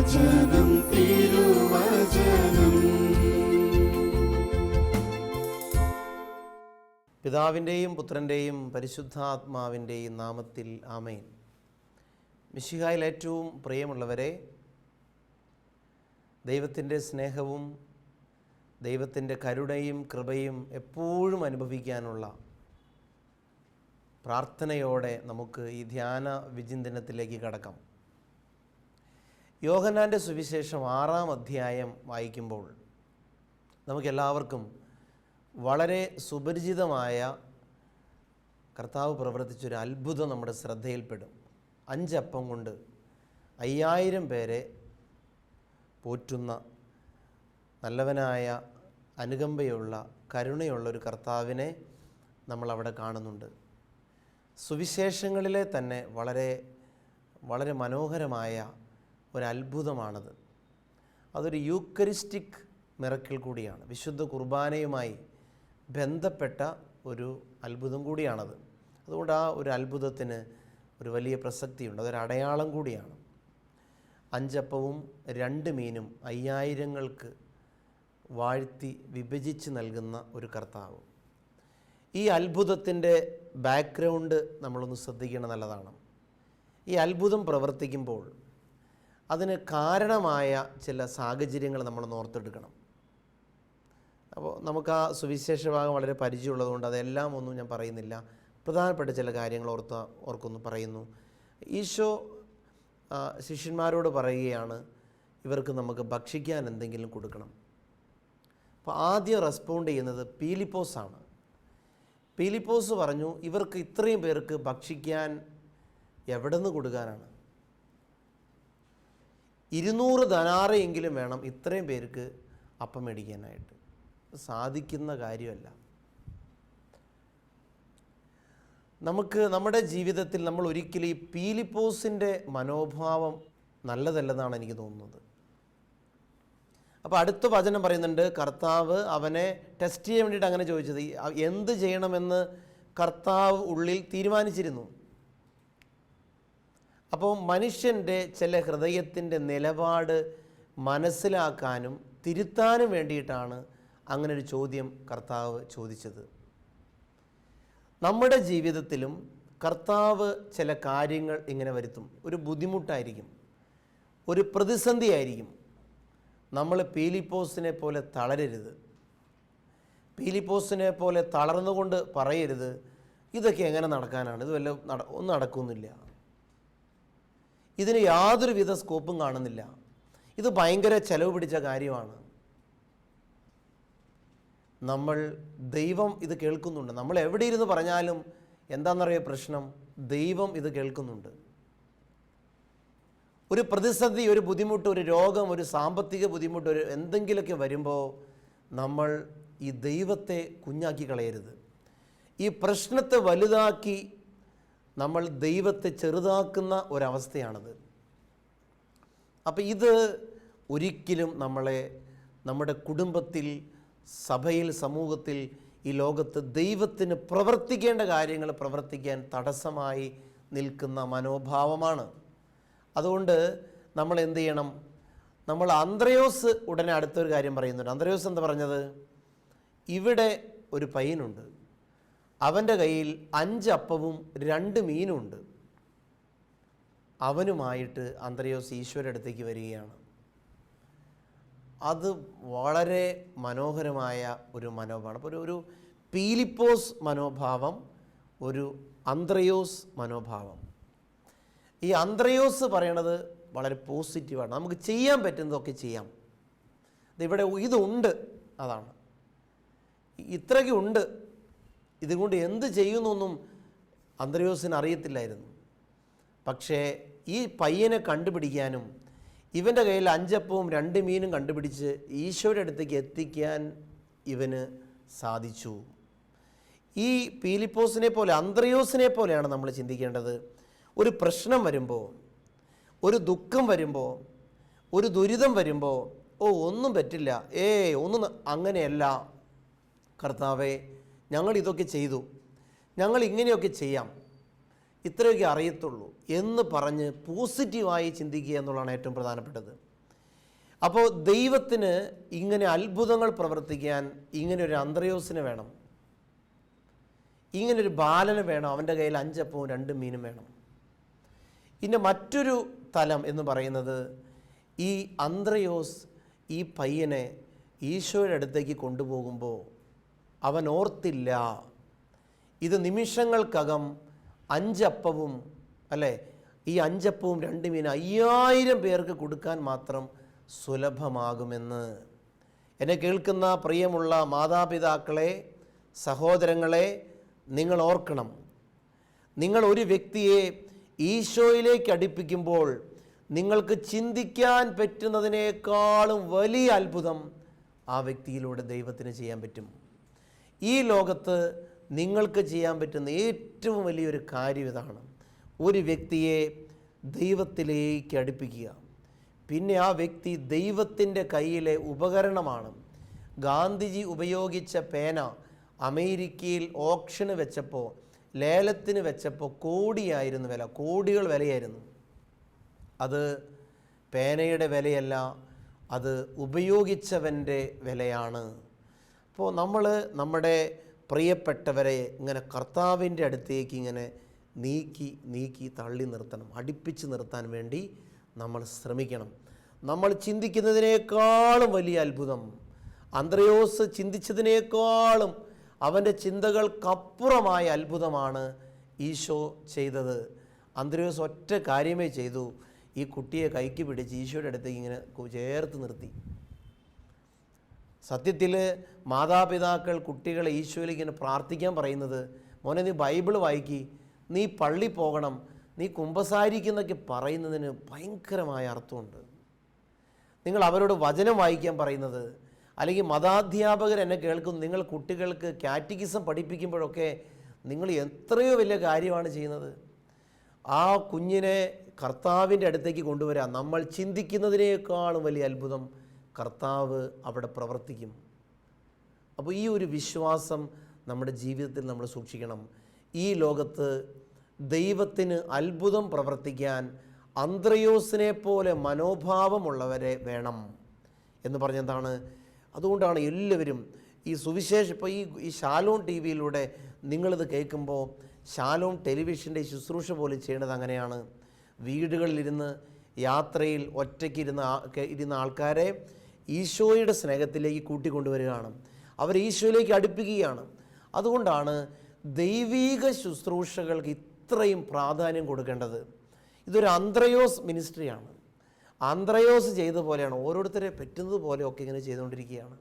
തിരുവചനം തിരുവചനം. പിതാവിന്റെയും പുത്രന്റെയും പരിശുദ്ധാത്മാവിന്റെയും നാമത്തിൽ ആമേൻ. മിശിഹായിൽ ഏറ്റവും പ്രിയമുള്ളവരെ ദൈവത്തിന്റെ സ്നേഹവും ദൈവത്തിന്റെ കരുണയും കൃപയും എപ്പോഴും അനുഭവിക്കാനുള്ള പ്രാർത്ഥനയോടെ നമുക്ക് ഈ ധ്യാന വിചിന്തനത്തിലേക്ക് കടക്കാം. യോഹന്നാന്റെ സുവിശേഷം ആറാം അധ്യായം വായിക്കുമ്പോൾ നമുക്കെല്ലാവർക്കും വളരെ സുപരിചിതമായ കർത്താവ് പ്രവർത്തിച്ചൊരു അത്ഭുതം നമ്മുടെ ശ്രദ്ധയിൽപ്പെടും. അഞ്ചപ്പം കൊണ്ട് അയ്യായിരം പേരെ പോറ്റുന്ന നല്ലവനായ അനുകമ്പയുള്ള കരുണയുള്ള ഒരു കർത്താവിനെ നമ്മളവിടെ കാണുന്നുണ്ട്. സുവിശേഷങ്ങളിലെ തന്നെ വളരെ വളരെ മനോഹരമായ ഒരു അത്ഭുതമാണത് അതൊരു യൂക്കരിസ്റ്റിക് മിറക്കിൽ കൂടിയാണ്. വിശുദ്ധ കുർബാനയുമായി ബന്ധപ്പെട്ട ഒരു അത്ഭുതം കൂടിയാണത്. അതുകൊണ്ട് ആ ഒരു അത്ഭുതത്തിന് ഒരു വലിയ പ്രസക്തിയുണ്ട്. അതൊരു അടയാളം കൂടിയാണ്. അഞ്ചപ്പവും രണ്ട് മീനും അയ്യായിരങ്ങൾക്ക് വാഴ്ത്തി വിഭജിച്ച് നൽകുന്ന ഒരു കർത്താവ്. ഈ അത്ഭുതത്തിന്റെ ബാക്ക്ഗ്രൗണ്ട് നമ്മളൊന്ന് ശ്രദ്ധിക്കണം നല്ലതാണ്. ഈ അത്ഭുതം പ്രവർത്തിക്കുമ്പോൾ അതിന് കാരണമായ ചില സാഹചര്യങ്ങൾ നമ്മൾ ഓർത്തെടുക്കണം. അപ്പോൾ നമുക്ക് ആ സുവിശേഷ ഭാഗം വളരെ പരിചയമുള്ളതുകൊണ്ട് അതെല്ലാം ഒന്നും ഞാൻ പറയുന്നില്ല. പ്രധാനപ്പെട്ട ചില കാര്യങ്ങൾ ഓർത്ത ഓർക്കുന്നു പറയുന്നു. ഈശോ ശിഷ്യന്മാരോട് പറയുകയാണ് ഇവർക്ക് നമുക്ക് ഭക്ഷിക്കാൻ എന്തെങ്കിലും കൊടുക്കണം. അപ്പോൾ ആദ്യം റെസ്പോണ്ട് ചെയ്യുന്നത് പീലിപ്പോസാണ്. പീലിപ്പോസ് പറഞ്ഞു ഇവർക്ക് ഇത്രയും പേർക്ക് ഭക്ഷിക്കാൻ എവിടെ നിന്ന് കൊടുക്കാനാണ്? ഇരുന്നൂറ് ധനാറയെങ്കിലും വേണം ഇത്രയും പേർക്ക് അപ്പം മേടിക്കാനായിട്ട്. സാധിക്കുന്ന കാര്യമല്ല. നമുക്ക് നമ്മുടെ ജീവിതത്തിൽ നമ്മൾ ഒരിക്കലും ഈ പീലിപ്പോസിന്റെ മനോഭാവം നല്ലതല്ലെന്നാണ് എനിക്ക് തോന്നുന്നത്. അപ്പോൾ അടുത്ത വചനം പറയുന്നുണ്ട് കർത്താവ് അവനെ ടെസ്റ്റ് ചെയ്യാൻ വേണ്ടിയിട്ട് അങ്ങനെ ചോദിച്ചത്. എന്ത് ചെയ്യണമെന്ന് കർത്താവ് ഉള്ളിൽ തീരുമാനിച്ചിരുന്നു. അപ്പോൾ മനുഷ്യന്റെ ചില ഹൃദയത്തിന്റെ നിലപാട് മനസ്സിലാക്കാനും തിരുത്താനും വേണ്ടിയിട്ടാണ് അങ്ങനെ ഒരു ചോദ്യം കർത്താവ് ചോദിച്ചത്. നമ്മുടെ ജീവിതത്തിലും കർത്താവ് ചില കാര്യങ്ങൾ ഇങ്ങനെ വരുത്തും. ഒരു ബുദ്ധിമുട്ടായിരിക്കും. ഒരു പ്രതിസന്ധിയായിരിക്കും. നമ്മൾ പീലിപ്പോസിനെ പോലെ തളരരുത്. പീലിപ്പോസിനെ പോലെ തളർന്നുകൊണ്ട് പറയരുത്. ഇതൊക്കെ എങ്ങനെ നടക്കാനാണ്? ഇത് വല്ല നട ഒന്നും നടക്കുന്നില്ല. ഇതിന് യാതൊരുവിധ സ്കോപ്പും കാണുന്നില്ല. ഇത് ഭയങ്കര ചെലവ് പിടിച്ച കാര്യമാണ്. നമ്മൾ ദൈവം ഇത് കേൾക്കുന്നുണ്ട്. നമ്മൾ എവിടെ ഇരുന്ന് പറഞ്ഞാലും എന്താണെന്നറിയ പ്രശ്നം? ദൈവം ഇത് കേൾക്കുന്നുണ്ട്. ഒരു പ്രതിസന്ധി ഒരു ബുദ്ധിമുട്ട് ഒരു രോഗം ഒരു സാമ്പത്തിക ബുദ്ധിമുട്ട് ഒരു എന്തെങ്കിലുമൊക്കെ വരുമ്പോൾ നമ്മൾ ഈ ദൈവത്തെ കുഞ്ഞാക്കി കളയരുത്. ഈ പ്രശ്നത്തെ വലുതാക്കി നമ്മൾ ദൈവത്തെ ചെറുതാക്കുന്ന ഒരവസ്ഥയാണത്. അപ്പം ഇത് ഒരിക്കലും നമ്മളെ നമ്മുടെ കുടുംബത്തിൽ സഭയിൽ സമൂഹത്തിൽ ഈ ലോകത്ത് ദൈവത്തിന് പ്രവർത്തിക്കേണ്ട കാര്യങ്ങൾ പ്രവർത്തിക്കാൻ തടസ്സമായി നിൽക്കുന്ന മനോഭാവമാണ്. അതുകൊണ്ട് നമ്മൾ എന്ത് ചെയ്യണം? നമ്മൾ അന്ത്രയോസ് ഉടനെ അടുത്തൊരു കാര്യം പറയുന്നുണ്ട്. അന്ത്രയോസ് എന്താ പറഞ്ഞത്? ഇവിടെ ഒരു പയ്യനുണ്ട്. അവന്റെ കയ്യിൽ അഞ്ച് അപ്പവും രണ്ട് മീനുമുണ്ട് അവനുമായിട്ട് അന്ത്രയോസ് ഈശ്വര അടുത്തേക്ക് വരികയാണ്. അത് വളരെ മനോഹരമായ ഒരു മനോഭാവമാണ് അപ്പോൾ ഒരു പീലിപ്പോസ് മനോഭാവം ഒരു അന്ത്രയോസ് മനോഭാവം. ഈ അന്ത്രയോസ് പറയണത് വളരെ പോസിറ്റീവാണ്. നമുക്ക് ചെയ്യാൻ പറ്റുന്നതൊക്കെ ചെയ്യാം. ഇവിടെ ഇതുണ്ട് അതാണ്. ഇത്രയ്ക്ക് ഉണ്ട്. ഇതുകൊണ്ട് എന്ത് ചെയ്യുന്നൊന്നും അന്ത്രയോസിന് അറിയത്തില്ലായിരുന്നു. പക്ഷേ ഈ പയ്യനെ കണ്ടുപിടിക്കാനും ഇവന്റെ കയ്യിൽ അഞ്ചപ്പവും രണ്ട് മീനും കണ്ടുപിടിച്ച് ഈശോയുടെ അടുത്തേക്ക് എത്തിക്കാൻ ഇവന് സാധിച്ചു. ഈ പീലിപ്പോസിനെ പോലെ അന്ത്രയോസിനെ പോലെയാണ് നമ്മൾ ചിന്തിക്കേണ്ടത്. ഒരു പ്രശ്നം വരുമ്പോൾ ഒരു ദുഃഖം വരുമ്പോൾ ഒരു ദുരിതം വരുമ്പോൾ ഓ ഒന്നും പറ്റില്ല. ഏ ഒന്നും അങ്ങനെയല്ല. കർത്താവെ ഞങ്ങൾ ഇതൊക്കെ ചെയ്തു. ഞങ്ങൾ ഇങ്ങനെയൊക്കെ ചെയ്യാം. ഇത്രയൊക്കെ അറിയത്തുള്ളൂ എന്ന് പറഞ്ഞ് പോസിറ്റീവായി ചിന്തിക്കുക എന്നുള്ളതാണ് ഏറ്റവും പ്രധാനപ്പെട്ടത്. അപ്പോൾ ദൈവത്തിന് ഇങ്ങനെ അത്ഭുതങ്ങൾ പ്രവർത്തിക്കാൻ ഇങ്ങനെ ഒരു അന്ത്രയോസിന് വേണം. ഇങ്ങനൊരു ബാലന് വേണം. അവന്റെ കയ്യിൽ അഞ്ചപ്പവും രണ്ട് മീനും വേണം. ഇതിന്റെ മറ്റൊരു തലം എന്ന് പറയുന്നത് ഈ അന്ത്രയോസ് ഈ പയ്യനെ ഈശോയുടെ അടുത്തേക്ക് കൊണ്ടുപോകുമ്പോൾ അവൻ ഓർത്തില്ല. ഇത് നിമിഷങ്ങൾക്കകം അഞ്ചപ്പവും അല്ലേ? ഈ അഞ്ചപ്പവും രണ്ട് മീൻ അയ്യായിരം പേർക്ക് കൊടുക്കാൻ മാത്രം സുലഭമാകുമെന്ന്. എന്നെ കേൾക്കുന്ന പ്രിയമുള്ള മാതാപിതാക്കളെ സഹോദരങ്ങളെ നിങ്ങൾ ഓർക്കണം. നിങ്ങൾ ഒരു വ്യക്തിയെ ഈശോയിലേക്ക് അടുപ്പിക്കുമ്പോൾ നിങ്ങൾക്ക് ചിന്തിക്കാൻ പറ്റുന്നതിനേക്കാളും വലിയ അത്ഭുതം ആ വ്യക്തിയിലൂടെ ദൈവത്തിന് ചെയ്യാൻ പറ്റും. ഈ ലോകത്ത് നിങ്ങൾക്ക് ചെയ്യാൻ പറ്റുന്ന ഏറ്റവും വലിയൊരു കാര്യം ഇതാണ്. ഒരു വ്യക്തിയെ ദൈവത്തിലേക്ക് അടുപ്പിക്കുക. പിന്നെ ആ വ്യക്തി ദൈവത്തിന്റെ കയ്യിലെ ഉപകരണമാണ്. ഗാന്ധിജി ഉപയോഗിച്ച പേന അമേരിക്കയിൽ ഓപ്ഷന് വെച്ചപ്പോൾ ലേലത്തിന് വെച്ചപ്പോൾ കോടിയായിരുന്നു വില കോടികൾ വിലയായിരുന്നു. അത് പേനയുടെ വിലയല്ല അത് ഉപയോഗിച്ചവന്റെ വിലയാണ്. അപ്പോൾ നമ്മൾ നമ്മുടെ പ്രിയപ്പെട്ടവരെ ഇങ്ങനെ കർത്താവിന്റെ അടുത്തേക്ക് ഇങ്ങനെ നീക്കി നീക്കി തള്ളി നിർത്തണം അടുപ്പിച്ച് നിർത്താൻ വേണ്ടി നമ്മൾ ശ്രമിക്കണം. നമ്മൾ ചിന്തിക്കുന്നതിനേക്കാളും വലിയ അത്ഭുതം. അന്ത്രയോസ് ചിന്തിച്ചതിനേക്കാളും അവന്റെ ചിന്തകൾക്കപ്പുറമായ അത്ഭുതമാണ് ഈശോ ചെയ്തത്. അന്ത്രയോസ് ഒറ്റ കാര്യമേ ചെയ്തു. ഈ കുട്ടിയെ കൈക്ക് പിടിച്ച് ഈശോയുടെ അടുത്തേക്ക് ഇങ്ങനെ ചേർത്ത് നിർത്തി. സത്യത്തിൽ മാതാപിതാക്കൾ കുട്ടികളെ ഇങ്ങനെ പ്രാർത്ഥിക്കാൻ പറയുന്നത് മോനെ നീ ബൈബിൾ വായിക്കി നീ പള്ളി പോകണം നീ കുമ്പസാരിക്കുന്നൊക്കെ പറയുന്നതിന് ഭയങ്കരമായ അർത്ഥമുണ്ട്. നിങ്ങൾ അവരോട് വചനം വായിക്കാൻ പറയുന്നത് അല്ലെങ്കിൽ മതാധ്യാപകർ എന്നെ കേൾക്കും നിങ്ങൾ കുട്ടികൾക്ക് കാറ്റിക്കിസം പഠിപ്പിക്കുമ്പോഴൊക്കെ നിങ്ങൾ എത്രയോ വലിയ കാര്യമാണ് ചെയ്യുന്നത്. ആ കുഞ്ഞിനെ കർത്താവിന്റെ അടുത്തേക്ക് കൊണ്ടുവരാൻ നമ്മൾ ചിന്തിക്കുന്നതിനേക്കാളും വലിയ അത്ഭുതം കർത്താവ് അവിടെ പ്രവർത്തിക്കും. അപ്പോൾ ഈ ഒരു വിശ്വാസം നമ്മുടെ ജീവിതത്തിൽ നമ്മൾ സൂക്ഷിക്കണം. ഈ ലോകത്ത് ദൈവത്തിന് അത്ഭുതം പ്രവർത്തിക്കാൻ അന്ത്രയോസിനെ പോലെ മനോഭാവമുള്ളവരെ വേണം എന്ന് പറഞ്ഞെന്താണ്? അതുകൊണ്ടാണ് എല്ലാവരും ഈ സുവിശേഷം ഇപ്പോൾ ഈ ഈ ശാലോൺ ടി വിയിലൂടെ നിങ്ങളിത് കേൾക്കുമ്പോൾ ശാലോൺ ടെലിവിഷന്റെ ശുശ്രൂഷ പോലെ ചെയ്യേണ്ടത് അങ്ങനെയാണ്. വീടുകളിലിരുന്ന് യാത്രയിൽ ഒറ്റയ്ക്ക് ഇരുന്ന ഇരുന്ന ആൾക്കാരെ ഈശോയുടെ സ്നേഹത്തിലേക്ക് കൂട്ടിക്കൊണ്ടുവരികയാണ്. അവർ ഈശോയിലേക്ക് അടുപ്പിക്കുകയാണ്. അതുകൊണ്ടാണ് ദൈവീക ശുശ്രൂഷകൾക്ക് ഇത്രയും പ്രാധാന്യം കൊടുക്കേണ്ടത്. ഇതൊരു അന്ത്രയോസ് മിനിസ്ട്രിയാണ്. അന്ത്രയോസ് ചെയ്ത പോലെയാണ്. ഓരോരുത്തരെ പറ്റുന്നത് പോലെയൊക്കെ ഇങ്ങനെ ചെയ്തുകൊണ്ടിരിക്കുകയാണ്.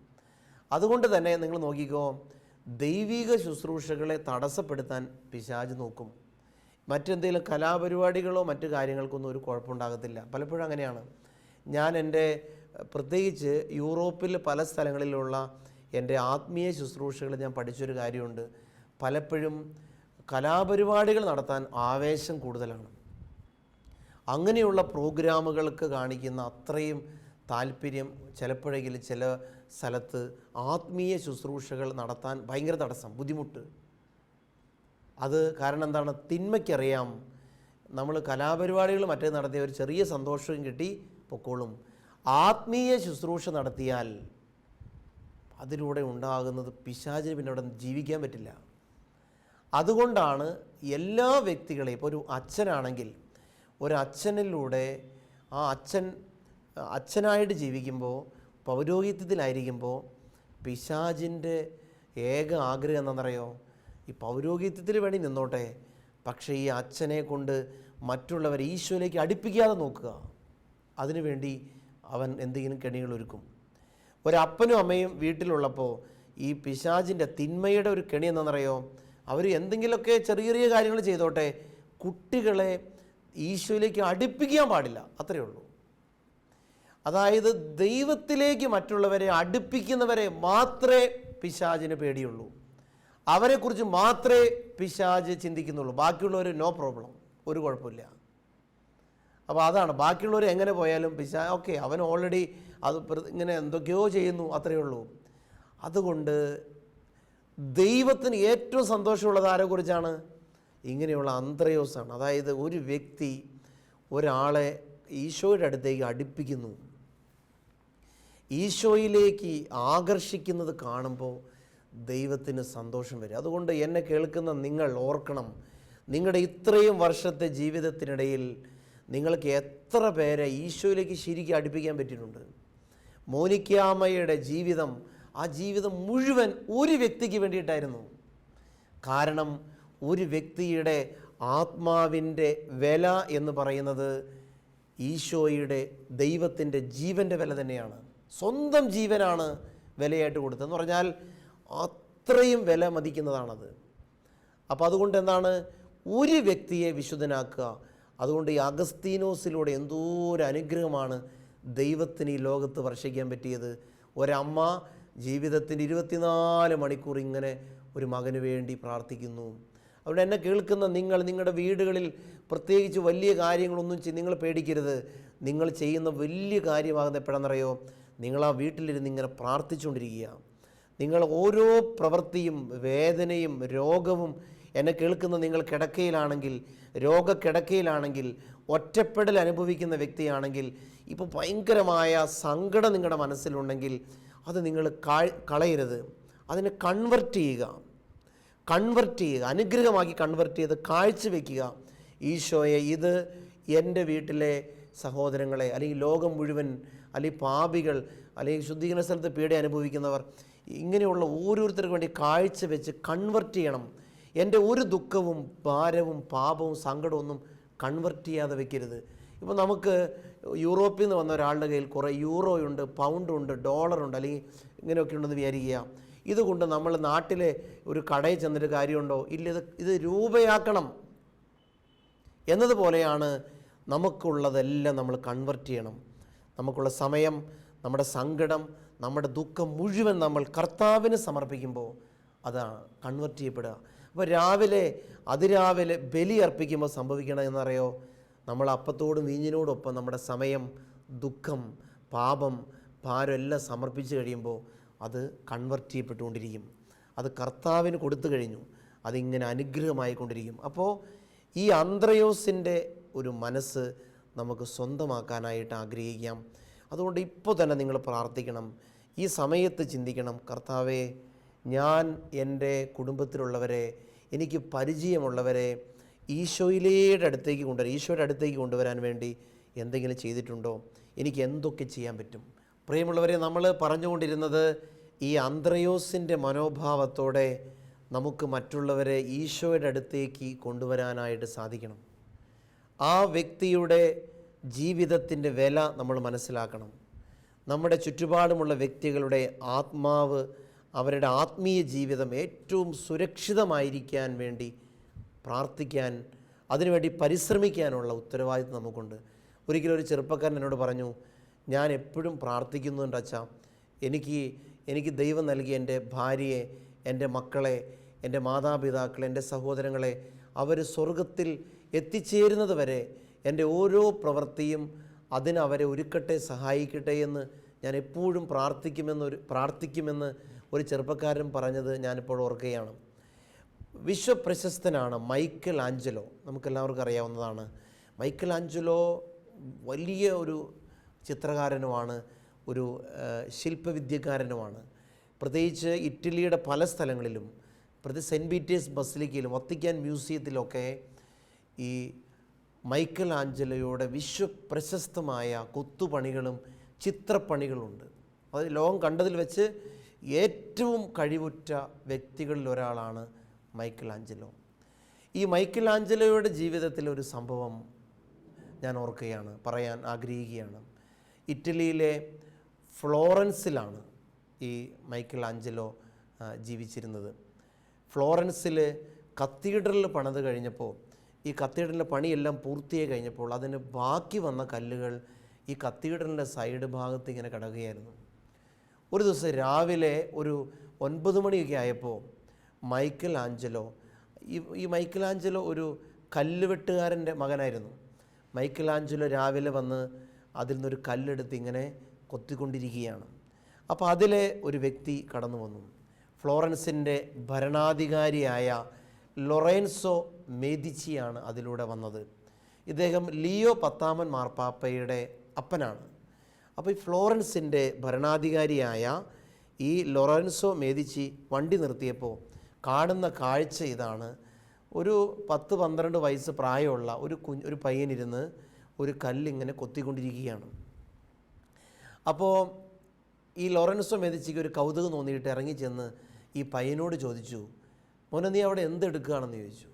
അതുകൊണ്ട് തന്നെ നിങ്ങൾ നോക്കിക്കോ ദൈവിക ശുശ്രൂഷകളെ തടസ്സപ്പെടുത്താൻ പിശാജ് നോക്കും. മറ്റെന്തെങ്കിലും കലാപരിപാടികളോ മറ്റു കാര്യങ്ങൾക്കൊന്നും ഒരു കുഴപ്പമുണ്ടാകത്തില്ല. പലപ്പോഴും അങ്ങനെയാണ്. ഞാൻ എന്റെ പ്രത്യേകിച്ച് യൂറോപ്പിൽ പല സ്ഥലങ്ങളിലുള്ള എന്റെ ആത്മീയ ശുശ്രൂഷകൾ ഞാൻ പഠിച്ചൊരു കാര്യമുണ്ട്. പലപ്പോഴും കലാപരിപാടികൾ നടത്താൻ ആവേശം കൂടുതലാണ്. അങ്ങനെയുള്ള പ്രോഗ്രാമുകൾക്ക് കാണിക്കുന്ന അത്രയും താല്പര്യം ചിലപ്പോഴെങ്കിലും ചില സ്ഥലത്ത് ആത്മീയ ശുശ്രൂഷകൾ നടത്താൻ ഭയങ്കര തടസ്സം ബുദ്ധിമുട്ട്. അത് കാരണം എന്താണ്? തിന്മയ്ക്കറിയാം. നമ്മൾ കലാപരിപാടികൾ മറ്റേ നടത്തിയ ഒരു ചെറിയ സന്തോഷവും കിട്ടി പൊക്കോളും. ആത്മീയ ശുശ്രൂഷ നടത്തിയാൽ അതിലൂടെ ഉണ്ടാകുന്നത് പിശാചിന് പിന്നെ അവിടെ ജീവിക്കാൻ പറ്റില്ല. അതുകൊണ്ടാണ് എല്ലാ വ്യക്തികളെയും ഇപ്പോൾ ഒരു അച്ഛനാണെങ്കിൽ ഒരച്ഛനിലൂടെ ആ അച്ഛൻ അച്ഛനായിട്ട് ജീവിക്കുമ്പോൾ പൗരോഹിത്യത്തിലായിരിക്കുമ്പോൾ പിശാചിന്റെ ഏക ആഗ്രഹം എന്താണെന്നറിയോ? ഈ പൗരോഹിത്യത്തിൽ വേണ്ടി നിന്നോട്ടെ പക്ഷേ ഈ അച്ഛനെ കൊണ്ട് മറ്റുള്ളവരെ ഈശോയിലേക്ക് അടുപ്പിക്കാതെ നോക്കുക. അതിനുവേണ്ടി അവൻ എന്തെങ്കിലും കെണികൾ ഒരുക്കും ഒരപ്പനും അമ്മയും വീട്ടിലുള്ളപ്പോൾ ഈ പിശാചിന്റെ തിന്മയുടെ ഒരു കെണി എന്താണെന്നറിയോ? അവർ എന്തെങ്കിലുമൊക്കെ ചെറിയ ചെറിയ കാര്യങ്ങൾ ചെയ്തോട്ടെ കുട്ടികളെ ഈശോയിലേക്ക് അടുപ്പിക്കാൻ പാടില്ല. അത്രയേ ഉള്ളൂ. അതായത് ദൈവത്തിലേക്ക് മറ്റുള്ളവരെ അടുപ്പിക്കുന്നവരെ മാത്രമേ പിശാചിന് പേടിയുള്ളൂ. അവരെക്കുറിച്ച് മാത്രമേ പിശാജ് ചിന്തിക്കുന്നുള്ളൂ. ബാക്കിയുള്ളവർ നോ പ്രോബ്ലം. ഒരു കുഴപ്പമില്ല. അപ്പോൾ അതാണ്. ബാക്കിയുള്ളവർ എങ്ങനെ പോയാലും പിശാ ഓക്കെ അവൻ ഓൾറെഡി അത് ഇങ്ങനെ എന്തൊക്കെയോ ചെയ്യുന്നു അത്രയേ ഉള്ളൂ. അതുകൊണ്ട് ദൈവത്തിന് ഏറ്റവും സന്തോഷമുള്ളത് ആരെക്കുറിച്ചാണ്? ഇങ്ങനെയുള്ള അന്ത്രയോസാണ്. അതായത് ഒരു വ്യക്തി ഒരാളെ ഈശോയുടെ അടുത്തേക്ക് അടുപ്പിക്കുന്നു. ഈശോയിലേക്ക് ആകർഷിക്കുന്നത് കാണുമ്പോൾ ദൈവത്തിന് സന്തോഷം വരും. അതുകൊണ്ട് എന്നെ കേൾക്കുന്ന നിങ്ങൾ ഓർക്കണം. നിങ്ങളുടെ ഇത്രയും വർഷത്തെ ജീവിതത്തിനിടയിൽ നിങ്ങൾക്ക് എത്ര പേരെ ഈശോയിലേക്ക് ശരിക്കും അടുപ്പിക്കാൻ പറ്റിയിട്ടുണ്ട്. മോനിക്കാമ്മയുടെ ജീവിതം ആ ജീവിതം മുഴുവൻ ഒരു വ്യക്തിക്ക് വേണ്ടിയിട്ടായിരുന്നു. കാരണം ഒരു വ്യക്തിയുടെ ആത്മാവിന്റെ വില എന്ന് പറയുന്നത് ഈശോയുടെ ദൈവത്തിന്റെ ജീവന്റെ വില തന്നെയാണ്. സ്വന്തം ജീവനാണ് വിലയായിട്ട് കൊടുത്തതെന്ന് പറഞ്ഞാൽ അത്രയും വില മതിക്കുന്നതാണത്. അപ്പോൾ അതുകൊണ്ട് എന്താണ്? ഒരു വ്യക്തിയെ വിശുദ്ധനാക്കുക അതുകൊണ്ട് ഈ അഗസ്തീനോസിലൂടെ എന്തോ ഒരു അനുഗ്രഹമാണ് ദൈവത്തിന് ഈ ലോകത്ത് വർഷിക്കാൻ പറ്റിയത്. ഒരമ്മ ജീവിതത്തിന്റെ ഇരുപത്തിനാല് മണിക്കൂർ ഇങ്ങനെ ഒരു മകന് വേണ്ടി പ്രാർത്ഥിക്കുന്നു. അതുകൊണ്ട് എന്നെ കേൾക്കുന്ന നിങ്ങൾ നിങ്ങളുടെ വീടുകളിൽ പ്രത്യേകിച്ച് വലിയ കാര്യങ്ങളൊന്നും നിങ്ങൾ പേടിക്കരുത്. നിങ്ങൾ ചെയ്യുന്ന വലിയ കാര്യമാകുന്ന എപ്പോഴാണെന്നറിയോ? നിങ്ങൾ ആ വീട്ടിലിരുന്ന് ഇങ്ങനെ പ്രാർത്ഥിച്ചുകൊണ്ടിരിക്കുക. നിങ്ങൾ ഓരോ പ്രവൃത്തിയും വേദനയും രോഗവും എന്നെ കേൾക്കുന്ന നിങ്ങൾ കിടക്കയിലാണെങ്കിൽ രോഗക്കിടക്കയിലാണെങ്കിൽ ഒറ്റപ്പെടൽ അനുഭവിക്കുന്ന വ്യക്തിയാണെങ്കിൽ ഇപ്പോൾ ഭയങ്കരമായ സങ്കടം നിങ്ങളുടെ മനസ്സിലുണ്ടെങ്കിൽ അത് നിങ്ങൾ കളയരുത്. അതിനെ കൺവെർട്ട് ചെയ്യുക. കൺവെർട്ട് ചെയ്യുക. അനുഗ്രഹമാക്കി കൺവെർട്ട് ചെയ്ത് കാഴ്ചവെക്കുക ഈശോയെ ഇത് എന്റെ വീട്ടിലെ സഹോദരങ്ങളെ അല്ലെങ്കിൽ ലോകം മുഴുവൻ അല്ലെങ്കിൽ പാപികൾ അല്ലെങ്കിൽ ശുദ്ധീകരണ സ്ഥലത്ത് പീഡ അനുഭവിക്കുന്നവർ ഇങ്ങനെയുള്ള ഓരോരുത്തർക്ക് വേണ്ടി കാഴ്ച വെച്ച് കൺവെർട്ട് ചെയ്യണം. എന്റെ ഒരു ദുഃഖവും ഭാരവും പാപവും സങ്കടവും ഒന്നും കൺവെർട്ട് ചെയ്യാതെ വെക്കരുത്. ഇപ്പോൾ നമുക്ക് യൂറോപ്പിൽ നിന്ന് വന്ന ഒരാളുടെ കയ്യിൽ കുറേ യൂറോയുണ്ട് പൗണ്ടുണ്ട് ഡോളറുണ്ട് അല്ലെങ്കിൽ ഇങ്ങനെയൊക്കെ ഉണ്ടെന്ന് വിചാരിക്കുക. ഇതുകൊണ്ട് നമ്മൾ നാട്ടിലെ ഒരു കടയിൽ ചെന്നിട്ട് കാര്യമുണ്ടോ? ഇല്ല ഇത് ഇത് രൂപയാക്കണം. എന്നതുപോലെയാണ് നമുക്കുള്ളതെല്ലാം നമ്മൾ കൺവെർട്ട് ചെയ്യണം. നമുക്കുള്ള സമയം നമ്മുടെ സങ്കടം നമ്മുടെ ദുഃഖം മുഴുവൻ നമ്മൾ കർത്താവിന് സമർപ്പിക്കുമ്പോൾ അതാണ് കൺവെർട്ട് ചെയ്യപ്പെടുക. അപ്പോൾ രാവിലെ അതിരാവിലെ ബലി അർപ്പിക്കുമ്പോൾ സംഭവിക്കണം എന്നറിയോ? നമ്മൾ അപ്പത്തോടും വീഞ്ഞിനോടൊപ്പം നമ്മുടെ സമയം ദുഃഖം പാപം ഭാരം എല്ലാം സമർപ്പിച്ച് കഴിയുമ്പോൾ അത് കൺവെർട്ട് ചെയ്യപ്പെട്ടുകൊണ്ടിരിക്കും. അത് കർത്താവിന് കൊടുത്തു കഴിഞ്ഞു. അതിങ്ങനെ അനുഗ്രഹമായിക്കൊണ്ടിരിക്കും. അപ്പോൾ ഈ അന്ത്രയോസിന്റെ ഒരു മനസ്സ് നമുക്ക് സ്വന്തമാക്കാനായിട്ട് ആഗ്രഹിക്കാം. അതുകൊണ്ട് ഇപ്പോൾ തന്നെ നിങ്ങൾ പ്രാർത്ഥിക്കണം. ഈ സമയത്ത് ചിന്തിക്കണം കർത്താവെ ഞാൻ എന്റെ കുടുംബത്തിലുള്ളവരെ എനിക്ക് പരിചയമുള്ളവരെ ഈശോയിലേയുടെ അടുത്തേക്ക് കൊണ്ടുവരാൻ ഈശോയുടെ അടുത്തേക്ക് കൊണ്ടുവരാൻ വേണ്ടി എന്തെങ്കിലും ചെയ്തിട്ടുണ്ടോ? എനിക്ക് എന്തൊക്കെ ചെയ്യാൻ പറ്റും? പ്രിയമുള്ളവരെ നമ്മൾ പറഞ്ഞുകൊണ്ടിരുന്നത് ഈ അന്ത്രയോസിന്റെ മനോഭാവത്തോടെ നമുക്ക് മറ്റുള്ളവരെ ഈശോയുടെ അടുത്തേക്ക് കൊണ്ടുവരാനായിട്ട് സാധിക്കണം. ആ വ്യക്തിയുടെ ജീവിതത്തിന്റെ വില നമ്മൾ മനസ്സിലാക്കണം. നമ്മുടെ ചുറ്റുപാടുമുള്ള വ്യക്തികളുടെ ആത്മാവ് അവരുടെ ആത്മീയ ജീവിതം ഏറ്റവും സുരക്ഷിതമായിരിക്കാൻ വേണ്ടി പ്രാർത്ഥിക്കാൻ അതിനുവേണ്ടി പരിശ്രമിക്കാനുള്ള ഉത്തരവാദിത്വം നമുക്കുണ്ട്. ഒരിക്കലും ഒരു ചെറുപ്പക്കാരൻ എന്നോട് പറഞ്ഞു ഞാൻ എപ്പോഴും പ്രാർത്ഥിക്കുന്നുണ്ട് അച്ഛാ. എനിക്ക് എനിക്ക് ദൈവം നൽകിയ എന്റെ ഭാര്യയെ എന്റെ മക്കളെ എന്റെ മാതാപിതാക്കളെ എന്റെ സഹോദരങ്ങളെ അവർ സ്വർഗത്തിൽ എത്തിച്ചേരുന്നത് വരെ എന്റെ ഓരോ പ്രവൃത്തിയും അതിനവരെ ഒരുക്കട്ടെ സഹായിക്കട്ടെ എന്ന് ഞാൻ എപ്പോഴും പ്രാർത്ഥിക്കുമെന്നൊരു പ്രാർത്ഥിക്കുമെന്ന് ഒരു ചെറുപ്പക്കാരൻ പറഞ്ഞത് ഞാനിപ്പോൾ ഓർക്കുകയാണ്. വിശ്വപ്രശസ്തനാണ് മൈക്കൽ ആഞ്ചലോ നമുക്കെല്ലാവർക്കും അറിയാവുന്നതാണ്. മൈക്കൽ ആഞ്ചലോ വലിയ ഒരു ചിത്രകാരനുമാണ് ഒരു ശില്പവിദ്യക്കാരനുമാണ്. പ്രത്യേകിച്ച് ഇറ്റലിയുടെ പല സ്ഥലങ്ങളിലും പ്രത്യേകിച്ച് സെന്റ് പീറ്റേഴ്സ് ബസിലിക്കയിലും വത്തിക്കാൻ മ്യൂസിയത്തിലൊക്കെ ഈ മൈക്കൽ ആഞ്ചലയുടെ വിശ്വപ്രശസ്തമായ കൊത്തുപണികളും ചിത്രപ്പണികളുണ്ട്. അത് ലോകം കണ്ടതിൽ വെച്ച് ഏറ്റവും കഴിവുറ്റ വ്യക്തികളിൽ ഒരാളാണ് മൈക്കിൾ ആഞ്ചലോ ഈ മൈക്കിൾ ആഞ്ചലോയുടെ ജീവിതത്തിൽ ഒരു സംഭവം ഞാൻ ഓർക്കുകയാണ് പറയാൻ ആഗ്രഹിക്കുകയാണ്. ഇറ്റലിയിലെ ഫ്ലോറൻസിലാണ് ഈ മൈക്കിൾ ആഞ്ചലോ ജീവിച്ചിരുന്നത്. ഫ്ലോറൻസിൽ കത്തീഡ്രൽ പണിത് കഴിഞ്ഞപ്പോൾ ഈ കത്തീഡ്രലിന്റെ പണിയെല്ലാം പൂർത്തിയായി കഴിഞ്ഞപ്പോൾ അതിന് ബാക്കി വന്ന കല്ലുകൾ ഈ കത്തീഡ്രലിന്റെ സൈഡ് ഭാഗത്ത് ഇങ്ങനെ കിടക്കുകയായിരുന്നു. ഒരു ദിവസം രാവിലെ ഒരു ഒൻപത് മണിയൊക്കെ ആയപ്പോൾ മൈക്കിൾ ആഞ്ചലോ ഈ ഈ മൈക്കൽ ആഞ്ചലോ ഒരു കല്ലുവെട്ടുകാരന്റെ മകനായിരുന്നു. മൈക്കിൾ ആഞ്ചലോ രാവിലെ വന്ന് അതിൽ നിന്നൊരു കല്ലെടുത്ത് ഇങ്ങനെ കൊത്തിക്കൊണ്ടിരിക്കുകയാണ്. അപ്പോൾ അതിലെ ഒരു വ്യക്തി കടന്നു വന്നു. ഫ്ലോറൻസിന്റെ ഭരണാധികാരിയായ ലൊറൻസോ മേദിച്ചിയാണ് അതിലൂടെ വന്നത്. ഇദ്ദേഹം ലിയോ പത്താമൻ മാർപ്പാപ്പയുടെ അപ്പനാണ്. അപ്പോൾ ഈ ഫ്ലോറൻസിന്റെ ഭരണാധികാരിയായ ഈ ലൊറൻസോ മേദിച്ചി വണ്ടി നിർത്തിയപ്പോൾ കാണുന്ന കാഴ്ച ഇതാണ്. ഒരു പത്ത് പന്ത്രണ്ട് വയസ്സ് പ്രായമുള്ള ഒരു കുഞ്ഞ് ഒരു പയ്യനിരുന്ന് ഒരു കല്ലിങ്ങനെ കൊത്തിക്കൊണ്ടിരിക്കുകയാണ്. അപ്പോൾ ഈ ലോറൻസോ മെതിച്ചിക്ക് ഒരു കൗതുകം തോന്നിയിട്ട് ഇറങ്ങി ചെന്ന് ഈ പയ്യനോട് ചോദിച്ചു മോനെ നീ അവിടെ എന്തെടുക്കുകയാണെന്ന് ചോദിച്ചു?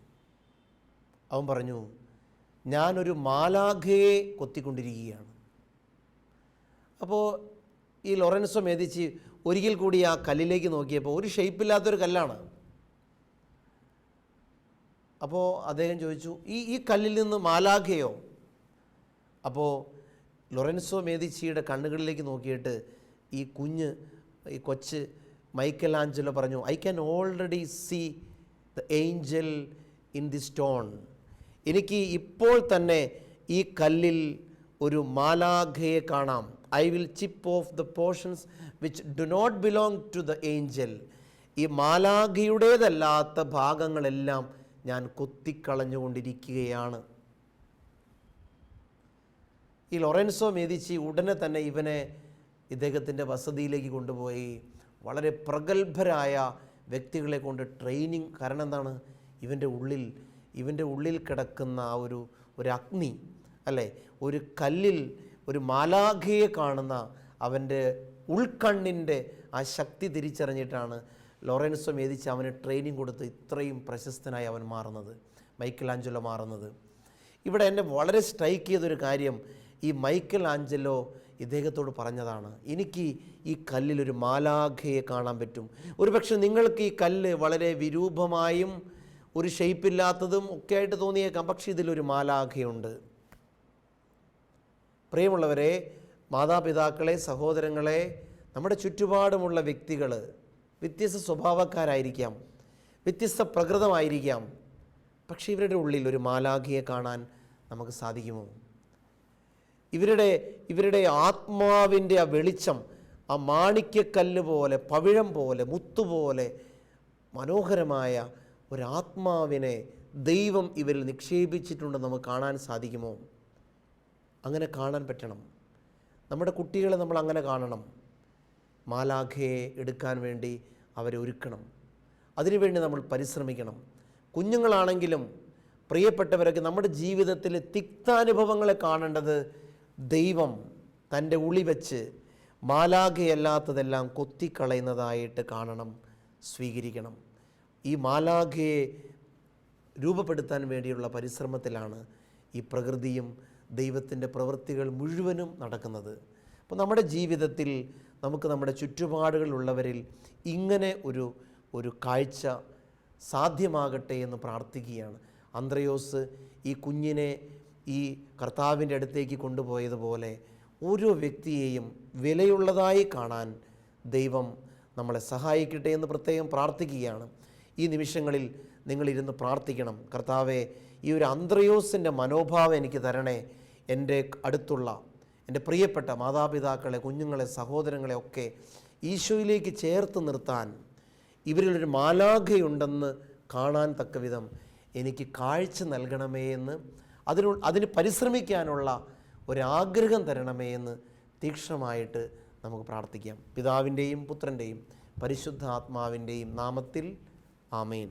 അവൻ പറഞ്ഞു ഞാനൊരു മാലാഖയെ കൊത്തിക്കൊണ്ടിരിക്കുകയാണ്. അപ്പോൾ ഈ ലൊറൻസോ മേദിച്ച് ഒരിക്കൽ കൂടി ആ കല്ലിലേക്ക് നോക്കിയപ്പോൾ ഒരു ഷേപ്പില്ലാത്തൊരു കല്ലാണ്. അപ്പോൾ അദ്ദേഹം ചോദിച്ചു ഈ ഈ കല്ലിൽ നിന്ന് മാലാഖയോ? അപ്പോൾ ലൊറൻസോ മേദിച്ചിയുടെ കണ്ണുകളിലേക്ക് നോക്കിയിട്ട് ഈ കുഞ്ഞ് ഈ കൊച്ച് മൈക്കൽ ആഞ്ചലോ പറഞ്ഞു I can already see the angel in the stone. എനിക്ക് ഇപ്പോൾ തന്നെ ഈ കല്ലിൽ ഒരു മാലാഖയെ കാണാം. I will chip off the portions which do not belong to the angel ഈ മാലാഖിയുടേതല്ലാത്ത ഭാഗങ്ങളെല്ലാം ഞാൻ കൊത്തിക്കളഞ്ഞുകൊണ്ടിരിക്കുകയാണ്. ഈ ലൊറൻസോ മേദിച്ചി ഉടനെ തന്നെ ഇവനെ ഇദ്ദേഹത്തിന്റെ വസതിയിലേക്ക് കൊണ്ടുപോയി. വളരെ പ്രഗത്ഭരായ വ്യക്തികളെ കൊണ്ട് ട്രെയിനിങ് കാരണം എന്താണ്? ഇവന്റെ ഉള്ളിൽ ഇവന്റെ ഉള്ളിൽ കിടക്കുന്ന ആ ഒരു ഒരു അഗ്നി അല്ലേ? ഒരു കല്ലിൽ ഒരു മാലാഖയെ കാണുന്ന അവന്റെ ഉൾക്കണ്ണിന്റെ ആ ശക്തി തിരിച്ചറിഞ്ഞിട്ടാണ് ലോറൻസോ മേദിച്ച് അവന് ട്രെയിനിങ് കൊടുത്ത് ഇത്രയും പ്രശസ്തനായി അവൻ മാറുന്നത് മൈക്കൽ ആഞ്ചലോ മാറുന്നത്. ഇവിടെ എന്നെ വളരെ സ്ട്രൈക്ക് ചെയ്തൊരു കാര്യം ഈ മൈക്കൽ ആഞ്ചലോ ഇദ്ദേഹത്തോട് പറഞ്ഞതാണ്. എനിക്ക് ഈ കല്ലിലൊരു മാലാഖയെ കാണാൻ പറ്റും. ഒരുപക്ഷെ നിങ്ങൾക്ക് ഈ കല്ല് വളരെ വിരൂപമായും ഒരു ഷെയ്പ്പില്ലാത്തതും ഒക്കെ ആയിട്ട് തോന്നിയേക്കാം. പക്ഷേ ഇതിലൊരു മാലാഖയുണ്ട്. പ്രിയമുള്ളവരെ മാതാപിതാക്കളെ സഹോദരങ്ങളെ നമ്മുടെ ചുറ്റുപാടുമുള്ള വ്യക്തികൾ വ്യത്യസ്ത സ്വഭാവക്കാരായിരിക്കാം വ്യത്യസ്ത പ്രകൃതമായിരിക്കാം. പക്ഷേ ഇവരുടെ ഉള്ളിൽ ഒരു മാലാഖിയെ കാണാൻ നമുക്ക് സാധിക്കുമോ? ഇവരുടെ ഇവരുടെ ആത്മാവിന്റെ ആ വെളിച്ചം ആ മാണിക്യക്കല്ല് പോലെ പവിഴം പോലെ മുത്തുപോലെ മനോഹരമായ ഒരാത്മാവിനെ ദൈവം ഇവരിൽ നിക്ഷേപിച്ചിട്ടുണ്ടെന്ന് നമുക്ക് കാണാൻ സാധിക്കുമോ? അങ്ങനെ കാണാൻ പറ്റണം. നമ്മുടെ കുട്ടികളെ നമ്മൾ അങ്ങനെ കാണണം. മാലാഖയെ എടുക്കാൻ വേണ്ടി അവരെ ഒരുക്കണം. അതിനുവേണ്ടി നമ്മൾ പരിശ്രമിക്കണം. കുഞ്ഞുങ്ങളാണെങ്കിലും പ്രിയപ്പെട്ടവരൊക്കെ നമ്മുടെ ജീവിതത്തിലെ തിക്താനുഭവങ്ങളെ കാണേണ്ടത് ദൈവം തന്റെ ഉളി വെച്ച് മാലാഖയല്ലാത്തതെല്ലാം കൊത്തിക്കളയുന്നതായിട്ട് കാണണം സ്വീകരിക്കണം. ഈ മാലാഖയെ രൂപപ്പെടുത്താൻ വേണ്ടിയുള്ള പരിശ്രമത്തിലാണ് ഈ പ്രകൃതിയും ദൈവത്തിന്റെ പ്രവൃത്തികൾ മുഴുവനും നടക്കുന്നത്. അപ്പോൾ നമ്മുടെ ജീവിതത്തിൽ നമുക്ക് നമ്മുടെ ചുറ്റുപാടുകളിലുള്ളവരിൽ ഇങ്ങനെ ഒരു ഒരു കാഴ്ച സാധ്യമാകട്ടെ എന്ന് പ്രാർത്ഥിക്കുകയാണ്. അന്ത്രയോസ് ഈ കുഞ്ഞിനെ ഈ കർത്താവിന്റെ അടുത്തേക്ക് കൊണ്ടുപോയതുപോലെ ഓരോ വ്യക്തിയെയും വിലയുള്ളതായി കാണാൻ ദൈവം നമ്മളെ സഹായിക്കട്ടെ എന്ന് പ്രത്യേകം പ്രാർത്ഥിക്കുകയാണ്. ഈ നിമിഷങ്ങളിൽ നിങ്ങളിരുന്ന് പ്രാർത്ഥിക്കണം. കർത്താവെ ഈ ഒരു അന്ത്രയോസിന്റെ മനോഭാവം എനിക്ക് തരണേ. എന്റെ അടുത്തുള്ള എന്റെ പ്രിയപ്പെട്ട മാതാപിതാക്കളെ കുഞ്ഞുങ്ങളെ സഹോദരങ്ങളെ ഒക്കെ ഈശോയിലേക്ക് ചേർത്ത് നിർത്താൻ ഇവരിലൊരു മാലാഖയുണ്ടെന്ന് കാണാൻ തക്ക വിധം എനിക്ക് കാഴ്ച നൽകണമേ എന്ന് അതിനു അതിന് പരിശ്രമിക്കാനുള്ള ഒരാഗ്രഹം തരണമേ എന്ന് തീക്ഷണമായിട്ട് നമുക്ക് പ്രാർത്ഥിക്കാം. പിതാവിന്റെയും പുത്രന്റെയും പരിശുദ്ധാത്മാവിന്റെയും നാമത്തിൽ ആമേൻ.